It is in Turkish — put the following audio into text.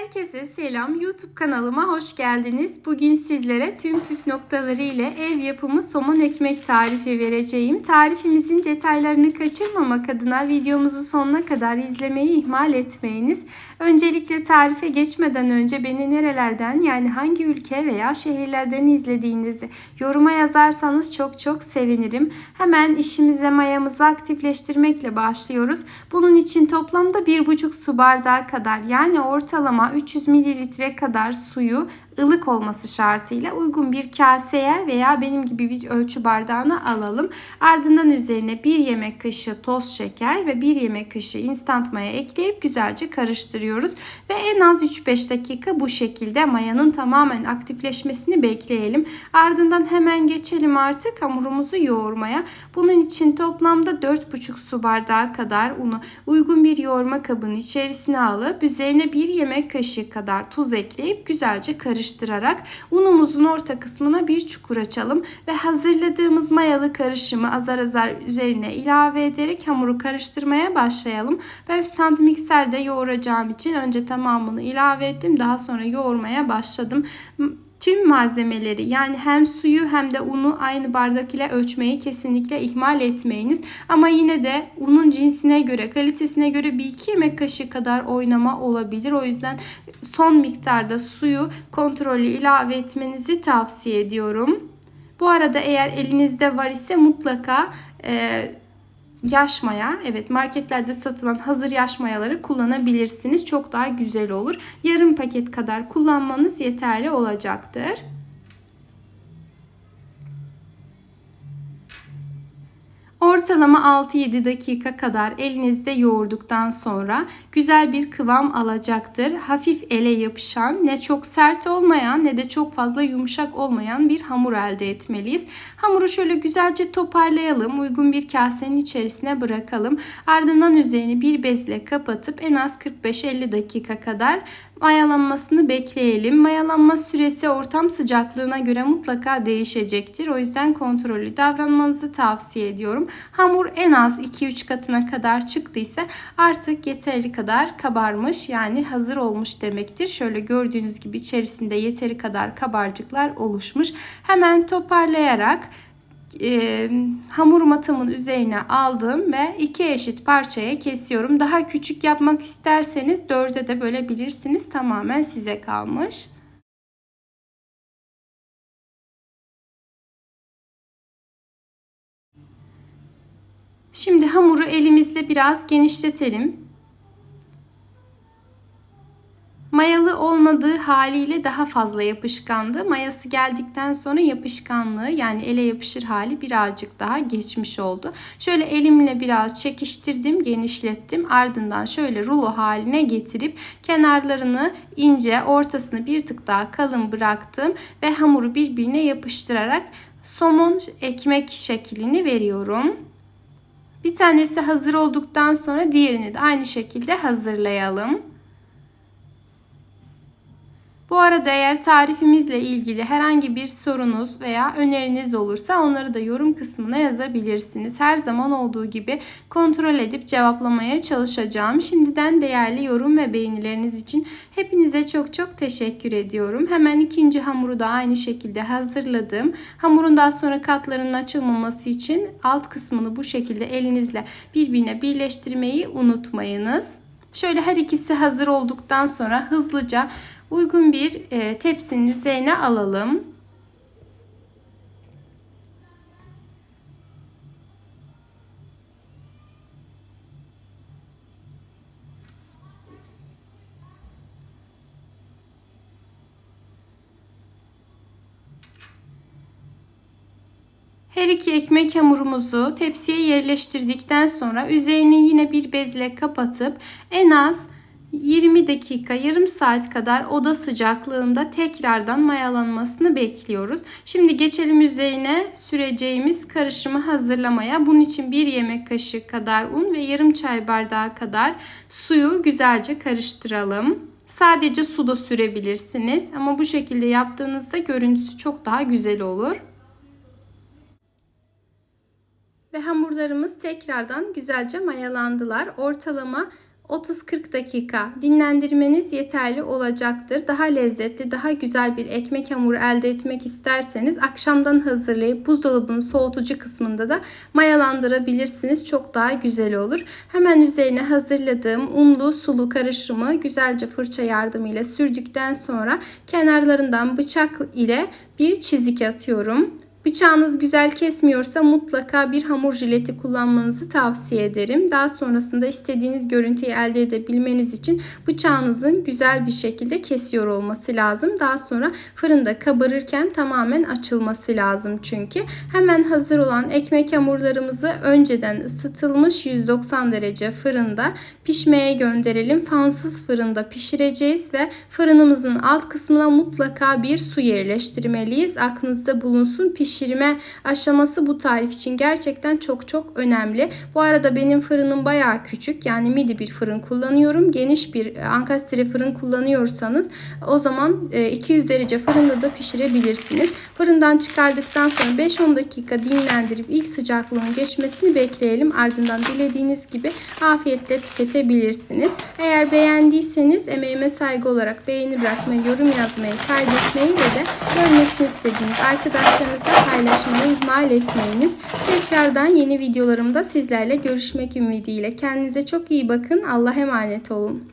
Herkese selam. YouTube kanalıma hoş geldiniz. Bugün sizlere tüm püf noktaları ile ev yapımı somon ekmek tarifi vereceğim. Tarifimizin detaylarını kaçırmamak adına videomuzu sonuna kadar izlemeyi ihmal etmeyiniz. Öncelikle tarife geçmeden önce beni nerelerden yani hangi ülke veya şehirlerden izlediğinizi yoruma yazarsanız çok çok sevinirim. Hemen işimize mayamızı aktifleştirmekle başlıyoruz. Bunun için toplamda 1,5 su bardağı kadar yani ortalama 300 mililitre kadar suyu ılık olması şartıyla uygun bir kaseye veya benim gibi bir ölçü bardağına alalım. Ardından üzerine 1 yemek kaşığı toz şeker ve 1 yemek kaşığı instant maya ekleyip güzelce karıştırıyoruz. Ve en az 3-5 dakika bu şekilde mayanın tamamen aktifleşmesini bekleyelim. Ardından hemen geçelim artık hamurumuzu yoğurmaya. Bunun için toplamda 4,5 su bardağı kadar unu uygun bir yoğurma kabının içerisine alıp üzerine 1 yemek kaşığı kadar tuz ekleyip güzelce karıştırarak unumuzun orta kısmına bir çukur açalım ve hazırladığımız mayalı karışımı azar azar üzerine ilave ederek hamuru karıştırmaya başlayalım. Ben stand mikserde yoğuracağım için önce tamamını ilave ettim. Daha sonra yoğurmaya başladım tüm malzemeleri yani hem suyu hem de unu aynı bardak ile ölçmeyi kesinlikle ihmal etmeyiniz. Ama yine de unun cinsine göre, kalitesine göre bir iki yemek kaşığı kadar oynama olabilir. O yüzden son miktarda suyu kontrollü ilave etmenizi tavsiye ediyorum. Bu arada eğer elinizde var ise mutlaka e, yaş maya. Evet marketlerde satılan hazır yaş mayaları kullanabilirsiniz. Çok daha güzel olur. Yarım paket kadar kullanmanız yeterli olacaktır. Ortalama 6-7 dakika kadar elinizde yoğurduktan sonra güzel bir kıvam alacaktır. Hafif ele yapışan, ne çok sert olmayan ne de çok fazla yumuşak olmayan bir hamur elde etmeliyiz. Hamuru şöyle güzelce toparlayalım. Uygun bir kasenin içerisine bırakalım. Ardından üzerini bir bezle kapatıp en az 45-50 dakika kadar mayalanmasını bekleyelim. Mayalanma süresi ortam sıcaklığına göre mutlaka değişecektir. O yüzden kontrollü davranmanızı tavsiye ediyorum. Hamur en az 2-3 katına kadar çıktıysa artık yeteri kadar kabarmış yani hazır olmuş demektir. Şöyle gördüğünüz gibi içerisinde yeteri kadar kabarcıklar oluşmuş. Hemen toparlayarak e, hamur matımın üzerine aldım ve iki eşit parçaya kesiyorum. Daha küçük yapmak isterseniz dörde de bölebilirsiniz. Tamamen size kalmış. Şimdi hamuru elimizle biraz genişletelim. Mayalı olmadığı haliyle daha fazla yapışkandı. Mayası geldikten sonra yapışkanlığı yani ele yapışır hali birazcık daha geçmiş oldu. Şöyle elimle biraz çekiştirdim, genişlettim. Ardından şöyle rulo haline getirip kenarlarını ince, ortasını bir tık daha kalın bıraktım ve hamuru birbirine yapıştırarak somon ekmek şeklini veriyorum. Bir tanesi hazır olduktan sonra diğerini de aynı şekilde hazırlayalım. Bu arada eğer tarifimizle ilgili herhangi bir sorunuz veya öneriniz olursa onları da yorum kısmına yazabilirsiniz. Her zaman olduğu gibi kontrol edip cevaplamaya çalışacağım. Şimdiden değerli yorum ve beğenileriniz için hepinize çok çok teşekkür ediyorum. Hemen ikinci hamuru da aynı şekilde hazırladım. Hamurun daha sonra katlarının açılmaması için alt kısmını bu şekilde elinizle birbirine birleştirmeyi unutmayınız. Şöyle her ikisi hazır olduktan sonra hızlıca uygun bir e, tepsinin üzerine alalım. Her iki ekmek hamurumuzu tepsiye yerleştirdikten sonra üzerini yine bir bezle kapatıp en az 20 dakika, yarım saat kadar oda sıcaklığında tekrardan mayalanmasını bekliyoruz. Şimdi geçelim üzerine süreceğimiz karışımı hazırlamaya. Bunun için 1 yemek kaşığı kadar un ve yarım çay bardağı kadar suyu güzelce karıştıralım. Sadece su da sürebilirsiniz ama bu şekilde yaptığınızda görüntüsü çok daha güzel olur. Ve hamurlarımız tekrardan güzelce mayalandılar. Ortalama 30-40 dakika dinlendirmeniz yeterli olacaktır. Daha lezzetli, daha güzel bir ekmek hamuru elde etmek isterseniz akşamdan hazırlayıp buzdolabının soğutucu kısmında da mayalandırabilirsiniz. Çok daha güzel olur. Hemen üzerine hazırladığım unlu sulu karışımı güzelce fırça yardımıyla sürdükten sonra kenarlarından bıçak ile bir çizik atıyorum. Bıçağınız güzel kesmiyorsa mutlaka bir hamur jileti kullanmanızı tavsiye ederim. Daha sonrasında istediğiniz görüntüyü elde edebilmeniz için bıçağınızın güzel bir şekilde kesiyor olması lazım. Daha sonra fırında kabarırken tamamen açılması lazım çünkü. Hemen hazır olan ekmek hamurlarımızı önceden ısıtılmış 190 derece fırında pişmeye gönderelim. Fansız fırında pişireceğiz ve fırınımızın alt kısmına mutlaka bir su yerleştirmeliyiz. Aklınızda bulunsun pişirme aşaması bu tarif için gerçekten çok çok önemli. Bu arada benim fırınım bayağı küçük yani midi bir fırın kullanıyorum. Geniş bir ankastre fırın kullanıyorsanız o zaman 200 derece fırında da pişirebilirsiniz. Fırından çıkardıktan sonra 5-10 dakika dinlendirip ilk sıcaklığın geçmesini bekleyelim. Ardından dilediğiniz gibi afiyetle tüketebilirsiniz. Eğer beğendiyseniz emeğime saygı olarak beğeni bırakmayı, yorum yazmayı, kaydetmeyi ve de görmesini istediğiniz arkadaşlarınızla paylaşmayı ihmal etmeyiniz. Tekrardan yeni videolarımda sizlerle görüşmek ümidiyle. Kendinize çok iyi bakın. Allah'a emanet olun.